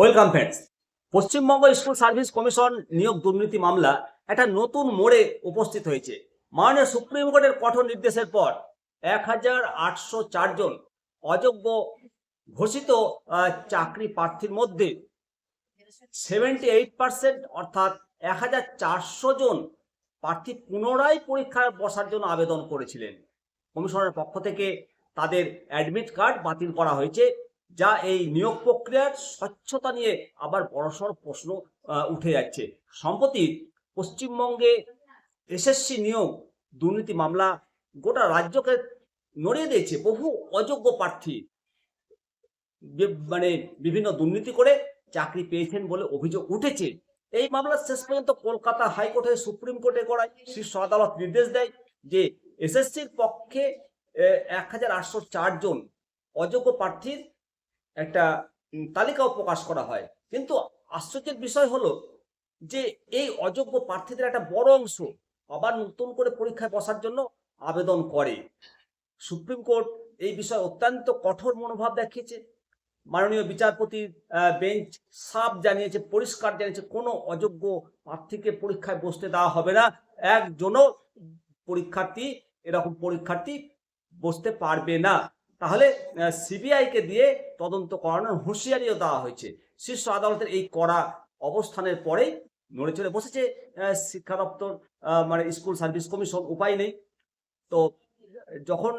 Welcome friends Paschimbanga school service commission নিয়োগ দুর্নীতি মামলা একটা নতুন মোড়ে উপস্থিত হয়েছে। মাননীয় সুপ্রিম কোর্টের কঠোর নির্দেশের পর এক হাজার আটশো চারজন অযোগ্য ঘোষিত চাকরি প্রার্থীর মধ্যে সেভেন্টি এইট পার্সেন্ট অর্থাৎ এক হাজার চারশো জন প্রার্থী পুনরায় পরীক্ষায় বসার জন্য আবেদন করেছিলেন। কমিশনের পক্ষ থেকে তাদের অ্যাডমিট কার্ড বাতিল করা হয়েছে। যা এই নিয়োগ প্রক্রিয়ার স্বচ্ছতা নিয়ে আবার বড়সড় প্রশ্ন উঠে যাচ্ছে। সম্প্রতি পশ্চিমবঙ্গে এসএসসি নিয়োগ দুর্নীতি মামলা গোটা রাজ্যকে নড়িয়ে দিয়েছে। বহু অযোগ্য প্রার্থী মানে বিভিন্ন দুর্নীতি করে চাকরি পেয়েছেন বলে অভিযোগ উঠেছে। এই মামলা শেষ পর্যন্ত কলকাতা হাইকোর্টে সুপ্রিম কোর্টে করায় শীর্ষ আদালত নির্দেশ দেয় যে এসএসসির পক্ষে এক হাজার আটশো চার জন অযোগ্য প্রার্থীর একটা তালিকাও প্রকাশ করা হয়। কিন্তু আশ্চর্যের বিষয় হলো যে এই অযোগ্য প্রার্থীদের একটা বড় অংশ আবার নতুন করে পরীক্ষায় বসার জন্য আবেদন করে। সুপ্রিম কোর্ট এই বিষয়ে অত্যন্ত কঠোর মনোভাব দেখিয়েছে। মাননীয় বিচারপতির আহ, বেঞ্চ সাফ জানিয়েছে পরিষ্কার জানিয়েছে কোনো অযোগ্য প্রার্থীকে পরীক্ষায় বসতে দেওয়া হবে না। একজনও পরীক্ষার্থী এরকম পরীক্ষার্থী বসতে পারবে না। তাহলে সিবিআই কে দিয়ে তদন্ত করানোর হুঁশিয়ারিও দেওয়া হয়েছে। শীর্ষ আদালতের এই কড়া অবস্থানের পরেই নড়ে চড়ে বসেছে শিক্ষা দপ্তর মানে স্কুল সার্ভিস কমিশন, উপায় নেই। তো যখন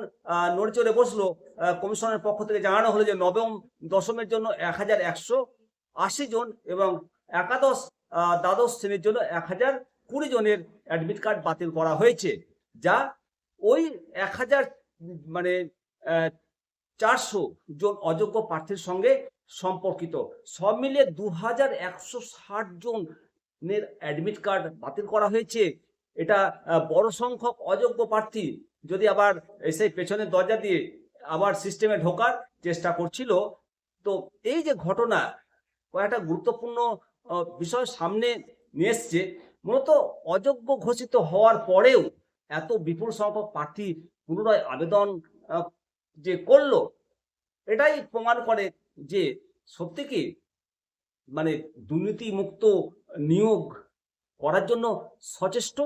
নড়ে চড়ে বসল কমিশনের পক্ষ থেকে জানানো হলো যে নবম দশমের জন্য এক হাজার একশো আশি জন এবং একাদশ দ্বাদশ শ্রেণির জন্য এক হাজার কুড়ি জনের অ্যাডমিট কার্ড বাতিল করা হয়েছে, যা ওই এক হাজার মানে চারশো জন অযোগ্য প্রার্থীর সঙ্গে সম্পর্কিত। সব মিলিয়ে দু হাজার একশো ষাট জনের অ্যাডমিট কার্ড বাতিল করা হয়েছে। এটা বড় সংখ্যক অযোগ্য প্রার্থী যদি আবার সেই পেছনের দরজা দিয়ে আবার সিস্টেমে ঢোকার চেষ্টা করছিল। তো এই যে ঘটনা, কয়েকটা গুরুত্বপূর্ণ বিষয় সামনে নিয়ে এসছে। মূলত অযোগ্য ঘোষিত হওয়ার পরেও এত বিপুল সংখ্যক প্রার্থী পুনরায় আবেদন যে করল, এটাই প্রমাণ করে যে সত্যি কি মানে দুর্নীতি মুক্ত নিয়োগ করার জন্য সচেষ্ট?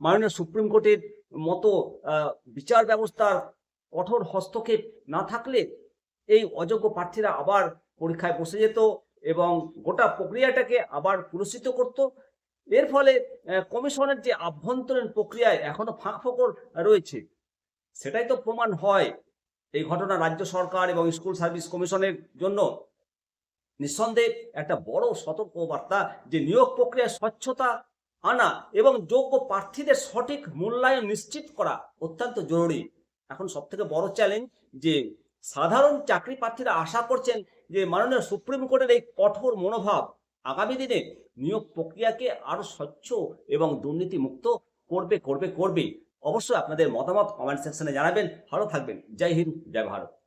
মাননীয় সুপ্রিম কোর্টের মতো বিচার ব্যবস্থার কঠোর হস্তক্ষেপ না থাকলে এই অযোগ্য প্রার্থীরা আবার পরীক্ষায় বসে যেত এবং গোটা প্রক্রিয়াটাকে আবার পুরস্কৃত করত। এর ফলে কমিশনের যে আভ্যন্তরীণ প্রক্রিয়ায় এখনও ফাঁক ফোকর রয়েছে। সেটাই তো প্রমাণ হয় এই ঘটনা রাজ্য সরকার এবং স্কুল সার্ভিস কমিশনের জন্য। নিঃসন্দেহে একটা বড় সতর্ক বার্তা যে নিয়োগ প্রক্রিয়ায় স্বচ্ছতা আনা এবং যোগ্য প্রার্থীদের সঠিক মূল্যায়ন নিশ্চিত করা অত্যন্ত জরুরি। এখন সব থেকে বড় চ্যালেঞ্জ যে সাধারণ চাকরি প্রার্থীরা আশা করছেন যে মাননীয় সুপ্রিম কোর্টের এই কঠোর মনোভাব আগামী দিনে নিয়োগ প্রক্রিয়াকে আরও স্বচ্ছ এবং দুর্নীতি মুক্ত করবে করবে করবে। অবশ্যই আপনাদের মতামত কমেন্ট সেকশনে জানাবেন। ভালো থাকবেন। জয় হিন্দ জয় ভারত।